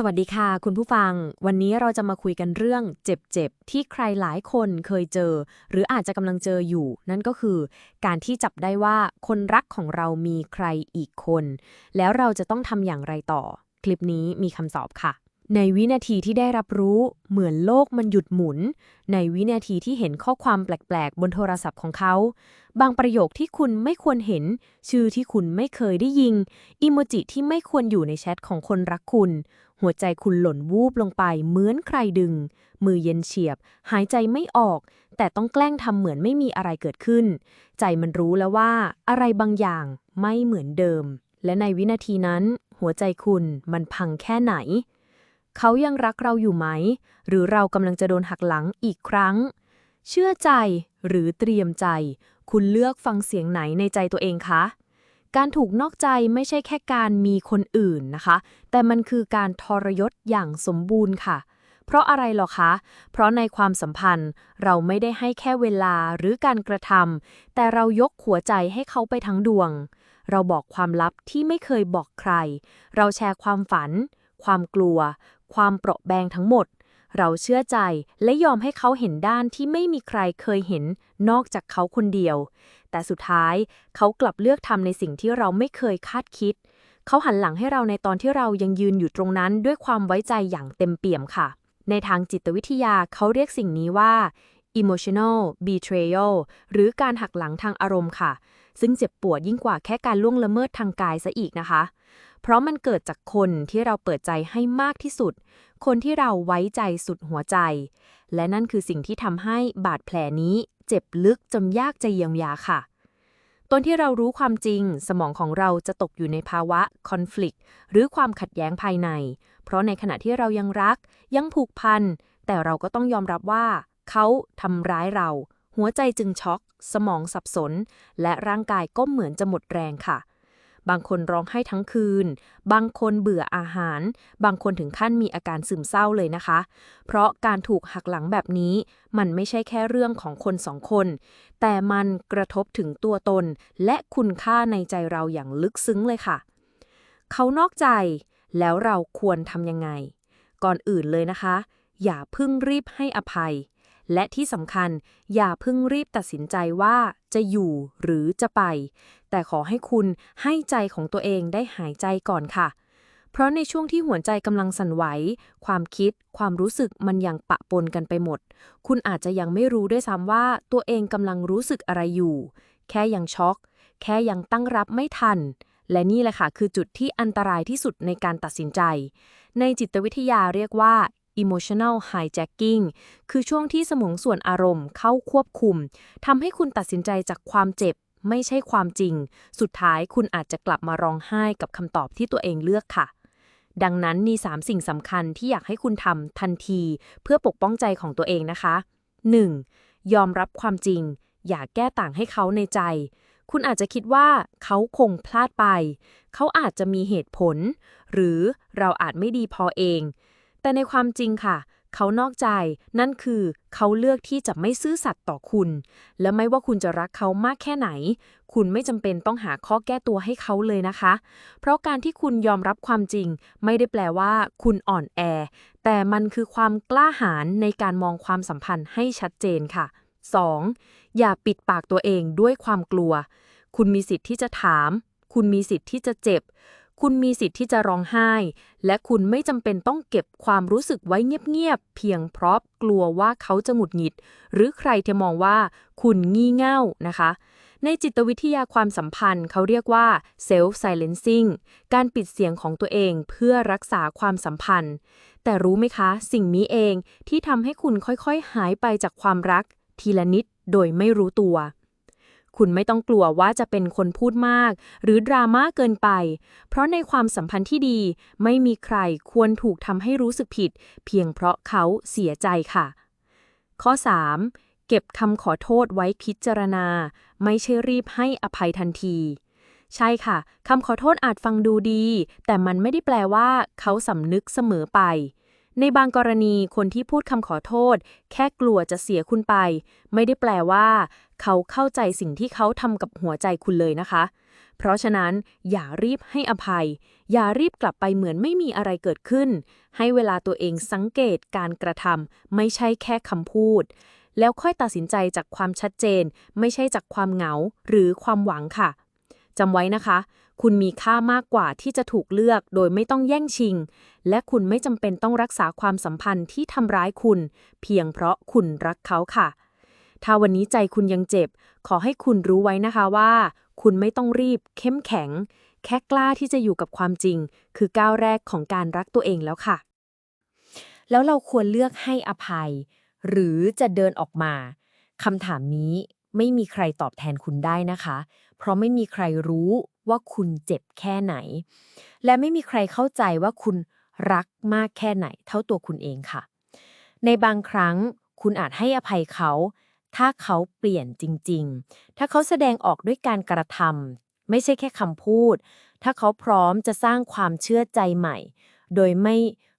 สวัสดีค่ะคุณผู้ฟัง วันนี้เราจะมาคุยกันเรื่องเจ็บๆ ที่ใครหลายคนเคยเจอ หรืออาจจะกำลังเจออยู่ นั่นก็คือ การที่จับได้ว่าคนรักของเรามีใครอีกคน แล้วเราจะต้องทำอย่างไรต่อ คลิปนี้มีคำตอบค่ะ ในวินาทีที่ได้รับรู้เหมือนโลกมันหยุดหมุน ในวินาทีที่เห็นข้อความแปลกๆ บนโทรศัพท์ของเขา บางประโยคที่คุณไม่ควรเห็น ชื่อที่คุณไม่เคยได้ยิงอิโมจิที่ไม่ควรอยู่ในแชทของคนรักคุณ หัวใจคุณหล่นวูบลงไปเหมือนใครดึง มือเย็นเฉียบ หายใจไม่ออก แต่ต้องแกล้งทำเหมือนไม่มีอะไรเกิดขึ้น ใจมันรู้แล้วว่า อะไรบางอย่างไม่เหมือนเดิม และในวินาทีนั้น หัวใจคุณมันพังแค่ไหน เขายังรักเราอยู่ไหม หรือเรากำลังจะโดนหักหลังอีกครั้ง เชื่อใจหรือเตรียมใจ คุณเลือกฟังเสียงไหนในใจตัวเองคะ การถูกนอกใจไม่ใช่แค่การมีคนอื่นนะคะ แต่มันคือการทรยศอย่างสมบูรณ์ค่ะ เพราะอะไรหรอคะ เพราะในความสัมพันธ์เราไม่ได้ให้แค่เวลาหรือการกระทำแต่เรายกหัวใจให้เขาไปทั้งดวง เราบอกความลับที่ไม่เคยบอกใคร เราแชร์ความฝันความกลัว ความเปราะแบงทั้งหมด เราเชื่อใจและยอมให้เขาเห็นด้านที่ไม่มีใครเคยเห็นนอกจากเขาคนเดียว แต่สุดท้ายเขากลับเลือกทำในสิ่งที่เราไม่เคยคาดคิด เขาหันหลังให้เราในตอนที่เรายังยืนอยู่ตรงนั้นด้วยความไว้ใจอย่างเต็มเปี่ยมค่ะ ในทางจิตวิทยาเขาเรียกสิ่งนี้ว่า emotional betrayal หรือการหักหลังทางอารมณ์ค่ะ ซึ่งเจ็บปวดยิ่งกว่าแค่การล่วงละเมิดทางกายซะอีกนะคะ เพราะมันเกิดจากคนที่เราเปิดใจให้มากที่สุด คนที่เราไว้ใจสุดหัวใจ และนั่นคือสิ่งที่ทำให้บาดแผลนี้เจ็บลึกจนยากจะเยียวยาค่ะตอนที่เรารู้ความจริง สมองของเราจะตกอยู่ในภาวะ conflict หรือความขัดแย้งภายใน เพราะในขณะที่เรายังรัก ยังผูกพัน แต่เราก็ต้องยอมรับว่า เขาทำร้ายเรา หัวใจจึงช็อก สมองสับสน และร่างกายก็เหมือนจะหมดแรงค่ะ บางคนร้องไห้ทั้งคืน บางคนเบื่ออาหาร บางคนถึงขั้นมีอาการซึมเศร้าเลยนะคะ เพราะการถูกหักหลังแบบนี้ มันไม่ใช่แค่เรื่องของคนสองคน แต่มันกระทบถึงตัวตน และคุณค่าในใจเราอย่างลึกซึ้งเลยค่ะ เขานอกใจแล้วเราควรทำยังไง ก่อนอื่นเลยนะคะ อย่าเพึ่งรีบให้อภัย และที่สำคัญอย่าเพึ่งรีบตัดสินใจว่าจะอยู่หรือจะไป แต่ขอให้คุณให้ใจของตัวเองได้หายใจก่อนค่ะ เพราะในช่วงที่หัวใจกำลังสั่นไหว ความคิด ความรู้สึกมันยังปะปนกันไปหมด คุณอาจจะยังไม่รู้ด้วยซ้ำว่าตัวเองกำลังรู้สึกอะไรอยู่ แค่ยังช็อก แค่ยังตั้งรับไม่ทันและนี่แหละค่ะคือจุดที่อันตรายที่สุดในการตัดสินใจ ในจิตวิทยาเรียกว่า emotional hijacking คือช่วงที่สมองส่วนอารมณ์เข้าควบคุมทำให้คุณตัดสินใจจากความเจ็บไม่ใช่ความจริง สุดท้ายคุณอาจจะกลับมาร้องไห้กับคำตอบที่ตัวเองเลือกค่ะ ดังนั้นมี 3 สิ่งสำคัญที่อยากให้คุณทำทันที เพื่อปกป้องใจของตัวเองนะคะ 1. ยอมรับความจริง อย่าแก้ต่างให้เขาในใจ คุณอาจจะคิดว่าเขาคงพลาดไป เขาอาจจะมีเหตุผล หรือเราอาจไม่ดีพอเอง แต่ในความจริงค่ะ เขานอกใจ นั่นคือเขาเลือกที่จะไม่ซื่อสัตย์ต่อคุณ และไม่ว่าคุณจะรักเขามากแค่ไหน คุณไม่จำเป็นต้องหาข้อแก้ตัวให้เขาเลยนะคะ เพราะการที่คุณยอมรับความจริง ไม่ได้แปลว่า คุณอ่อนแอ แต่มันคือความกล้าหาญในการมองความสัมพันธ์ให้ชัดเจนค่ะ 2. อย่าปิดปากตัวเองด้วยความกลัว คุณมีสิทธิ์ที่จะถาม คุณมีสิทธิ์ที่จะเจ็บ คุณมีสิทธิ์ที่จะร้องไห้ และคุณไม่จำเป็นต้องเก็บความรู้สึกไว้เงียบๆ เพียงเพราะกลัวว่าเขาจะหงุดหงิด หรือใครจะมองว่าคุณงี่เง่านะคะ ในจิตวิทยาความสัมพันธ์เขาเรียกว่า self silencing การปิดเสียงของตัวเองเพื่อรักษาความสัมพันธ์ แต่รู้ไหมคะ สิ่งนี้เองที่ทำให้คุณค่อยๆ หายไปจากความรัก ทีละนิดโดยไม่รู้ตัว คุณไม่ต้องกลัวว่าจะเป็นคนพูดมาก หรือดราม่าเกินไป เพราะในความสัมพันธ์ที่ดี ไม่มีใครควรถูกทำให้รู้สึกผิด เพียงเพราะเขาเสียใจค่ะ ข้อ 3. เก็บคำขอโทษไว้พิจารณา ไม่ใช่รีบให้อภัยทันทีใช่ค่ะ คำขอโทษอาจฟังดูดี แต่มันไม่ได้แปลว่าเขาสำนึกเสมอไป ในบางกรณีคนที่พูดคำขอโทษ แค่กลัวจะเสียคุณไป ไม่ได้แปลว่า เขาเข้าใจสิ่งที่เขาทำกับหัวใจคุณเลยนะคะ เพราะฉะนั้นอย่ารีบให้อภัย อย่ารีบกลับไปเหมือนไม่มีอะไรเกิดขึ้น ให้เวลาตัวเองสังเกตการกระทำไม่ใช่แค่คำพูด แล้วค่อยตัดสินใจจากความชัดเจน ไม่ใช่จากความเหงา หรือความหวังค่ะจำไว้นะคะ คุณมีค่ามากกว่าที่จะถูกเลือกโดยไม่ต้องแย่งชิง และคุณไม่จำเป็นต้องรักษาความสัมพันธ์ที่ทำร้ายคุณ เพียงเพราะคุณรักเขาค่ะ ถ้าวันนี้ใจคุณยังเจ็บ ขอให้คุณรู้ไว้นะคะว่า คุณไม่ต้องรีบ เข้มแข็ง แค่กล้าที่จะอยู่กับความจริง คือก้าวแรกของการรักตัวเองแล้วค่ะ แล้วเราควรเลือกให้อภัย หรือจะเดินออกมาคำถามนี้ไม่มีใครตอบแทนคุณได้นะคะ เพราะไม่มีใครรู้ ว่าคุณเจ็บแค่ไหน และไม่มีใครเข้าใจว่าคุณรักมากแค่ไหน เท่าตัวคุณเองค่ะ ในบางครั้งคุณอาจให้อภัยเขา ถ้าเขาเปลี่ยนจริง ๆ ถ้าเขาแสดงออกด้วยการกระทำไม่ใช่แค่คำพูด ถ้าเขาพร้อมจะสร้างความเชื่อใจใหม่ โดยไม่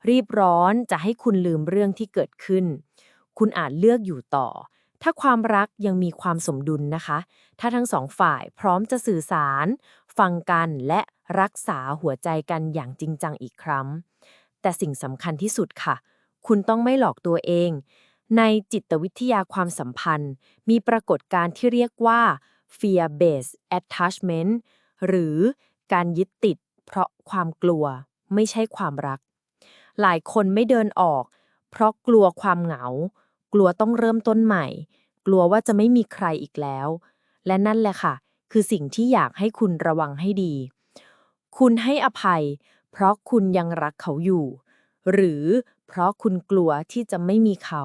รีบร้อนจะให้คุณลืมเรื่องที่เกิดขึ้น คุณอาจเลือกอยู่ต่อ ถ้าความรักยังมีความสมดุลนะคะ ถ้าทั้งสองฝ่ายพร้อมจะสื่อสาร ฟังกันและรักษาหัวใจกันอย่างจริงจังอีกครั้ง แต่สิ่งสำคัญที่สุดค่ะ คุณต้องไม่หลอกตัวเอง ในจิตวิทยาความสัมพันธ์ มีปรากฏการณ์ที่เรียกว่า fear based attachment หรือการยึดติด เพราะความกลัวไม่ใช่ความรัก หลายคนไม่เดินออก เพราะกลัวความเหงา กลัวต้องเริ่มต้นใหม่ กลัวว่าจะไม่มีใครอีกแล้ว และนั่นแหละค่ะ คือสิ่งที่อยากให้คุณระวังให้ดี คุณให้อภัย เพราะคุณยังรักเขาอยู่ หรือเพราะคุณกลัวที่จะไม่มีเขา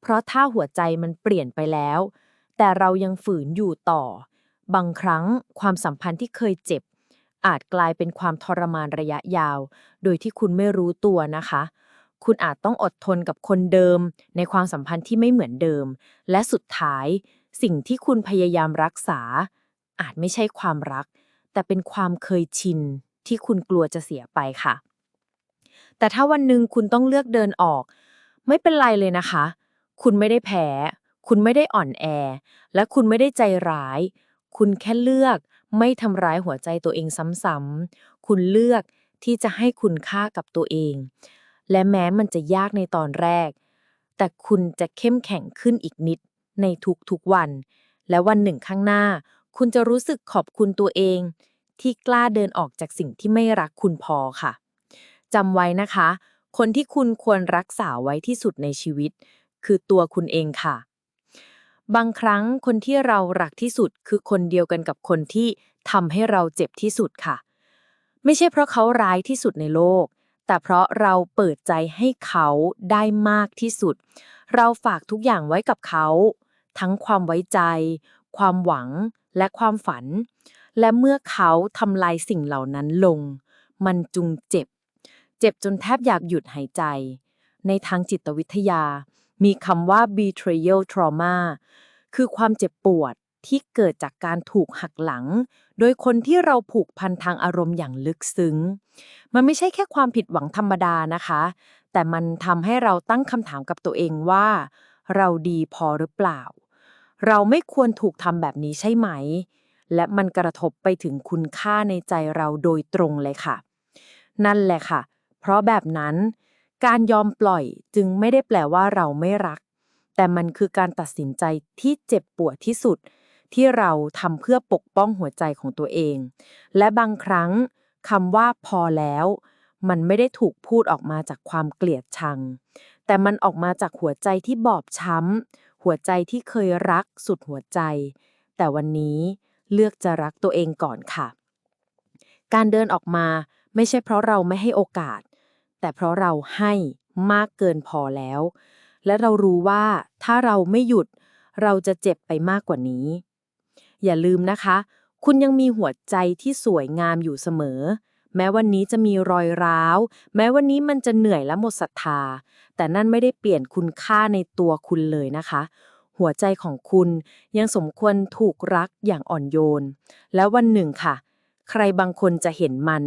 เพราะถ้าหัวใจมันเปลี่ยนไปแล้ว แต่เรายังฝืนอยู่ต่อ บางครั้งความสัมพันธ์ที่เคยเจ็บ อาจกลายเป็นความทรมานระยะยาว โดยที่คุณไม่รู้ตัวนะคะคุณอาจต้องอดทนกับคนเดิม ในความสัมพันธ์ที่ไม่เหมือนเดิม และสุดท้าย สิ่งที่คุณพยายามรักษา อาจไม่ใช่ความรัก แต่เป็นความเคยชินที่คุณกลัวจะเสียไปค่ะ แต่ถ้าวันหนึ่งคุณต้องเลือกเดินออก ไม่เป็นไรเลยนะคะ คุณไม่ได้แพ้ คุณไม่ได้อ่อนแอ และคุณไม่ได้ใจร้าย คุณแค่เลือกไม่ทำร้ายหัวใจตัวเองซ้ำๆ คุณเลือกที่จะให้คุณค่ากับตัวเอง และแม้มันจะยากในตอนแรก แต่คุณจะเข้มแข็งขึ้นอีกนิดในทุกๆวัน และวันหนึ่งข้างหน้า คุณจะรู้สึกขอบคุณตัวเอง ที่กล้าเดินออกจากสิ่งที่ไม่รักคุณพอค่ะจำไว้นะคะ คนที่คุณควรรักษาไว้ที่สุดในชีวิต คือตัวคุณเองค่ะ บางครั้งคนที่เรารักที่สุดคือคนเดียวกันกับคนที่ทำให้เราเจ็บที่สุดค่ะ ไม่ใช่เพราะเขาร้ายที่สุดในโลก แต่เพราะเราเปิดใจให้เขาได้มากที่สุด เราฝากทุกอย่างไว้กับเขา ทั้งความไว้ใจ ความหวัง และความฝัน และเมื่อเขาทำลายสิ่งเหล่านั้นลง มันจุงเจ็บ เจ็บจนแทบอยากหยุดหายใจ ในทางจิตวิทยา มีคำว่า betrayal trauma คือความเจ็บปวดที่เกิดจากการถูกหักหลัง โดยคนที่เราผูกพันทางอารมณ์อย่างลึกซึ้ง มันไม่ใช่แค่ความผิดหวังธรรมดานะคะ แต่มันทำให้เราตั้งคำถามกับตัวเองว่า เราดีพอหรือเปล่า เราไม่ควรถูกทำแบบนี้ใช่ไหม และมันกระทบไปถึงคุณค่าในใจเราโดยตรงเลยค่ะ นั่นแหละค่ะ เพราะแบบนั้น การยอมปล่อยจึงไม่ได้แปลว่าเราไม่รัก แต่มันคือการตัดสินใจที่เจ็บปวดที่สุด ที่เราทำเพื่อปกป้องหัวใจของตัวเอง และบางครั้งคำว่าพอแล้ว มันไม่ได้ถูกพูดออกมาจากความเกลียดชัง แต่มันออกมาจากหัวใจที่บอบช้ำ หัวใจที่เคยรักสุดหัวใจ แต่วันนี้เลือกจะรักตัวเองก่อนค่ะ การเดินออกมาไม่ใช่เพราะเราไม่ให้โอกาส แต่เพราะเราให้มากเกินพอแล้ว และเรารู้ว่าถ้าเราไม่หยุด เราจะเจ็บไปมากกว่านี้ อย่าลืมนะคะ คุณยังมีหัวใจที่สวยงามอยู่เสมอ แม้วันนี้จะมีรอยร้าว แม้วันนี้มันจะเหนื่อยและหมดศรัทธา แต่นั่นไม่ได้เปลี่ยนคุณค่าในตัวคุณเลยนะคะ หัวใจของคุณยังสมควรถูกรักอย่างอ่อนโยน และวันหนึ่งค่ะ ใครบางคนจะเห็นมัน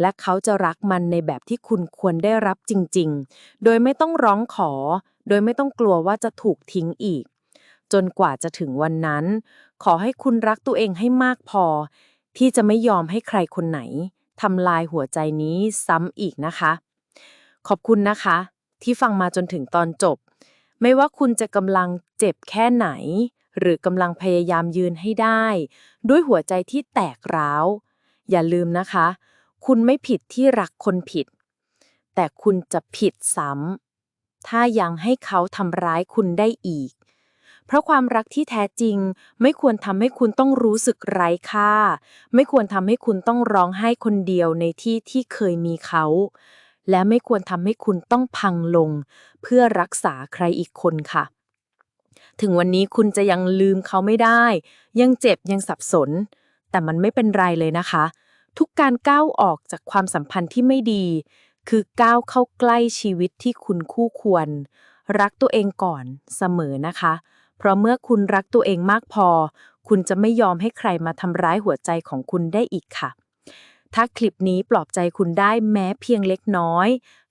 และเขาจะรักมันในแบบที่คุณควรได้รับจริง ๆ โดยไม่ต้องร้องขอ โดยไม่ต้องกลัวว่าจะถูกทิ้งอีก จนกว่าจะถึงวันนั้น ขอให้คุณรักตัวเองให้มากพอที่จะไม่ยอมให้ใครคนไหน ทำลายหัวใจนี้ซ้ำอีกนะคะ ขอบคุณนะคะ ที่ฟังมาจนถึงตอนจบ ไม่ว่าคุณจะกำลังเจ็บแค่ไหน หรือกำลังพยายามยืนให้ได้ ด้วยหัวใจที่แตกร้าว อย่าลืมนะคะ คุณไม่ผิดที่รักคนผิด แต่คุณจะผิดซ้ำถ้ายังให้เขาทำร้ายคุณได้อีก ราะความรักที่แท้จริง ไม่ควรทำให้คุณต้องรู้สึกไร้ค่า ไม่ควรทำให้คุณต้องร้องไห้คนเดียวในที่ที่เคยมีเขา และไม่ควรทำให้คุณต้องพังลง เพื่อรักษาใครอีกคนค่ะ ถึงวันนี้คุณจะยังลืมเขาไม่ได้ ยังเจ็บยังสับสน แต่มันไม่เป็นไรเลยนะคะ ทุกการก้าวออกจากความสัมพันธ์ที่ไม่ดี คือก้าวเข้าใกล้ชีวิตที่คุณคู่ควร รักตัวเองก่อนเสมอนะคะ เพราะเมื่อคุณรักตัวเองมากพอ คุณจะไม่ยอมให้ใครมาทำร้ายหัวใจของคุณได้อีกค่ะ ถ้าคลิปนี้ปลอบใจคุณได้แม้เพียงเล็กน้อย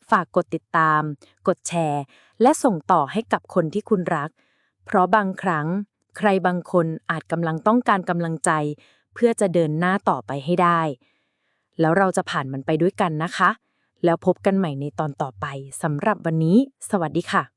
ฝากกดติดตาม กดแชร์ และส่งต่อให้กับคนที่คุณรัก เพราะบางครั้ง ใครบางคนอาจกำลังต้องการกำลังใจ เพื่อจะเดินหน้าต่อไปให้ได้ แล้วเราจะผ่านมันไปด้วยกันนะคะ แล้วพบกันใหม่ในตอนต่อไปสำหรับวันนี้ สวัสดีค่ะ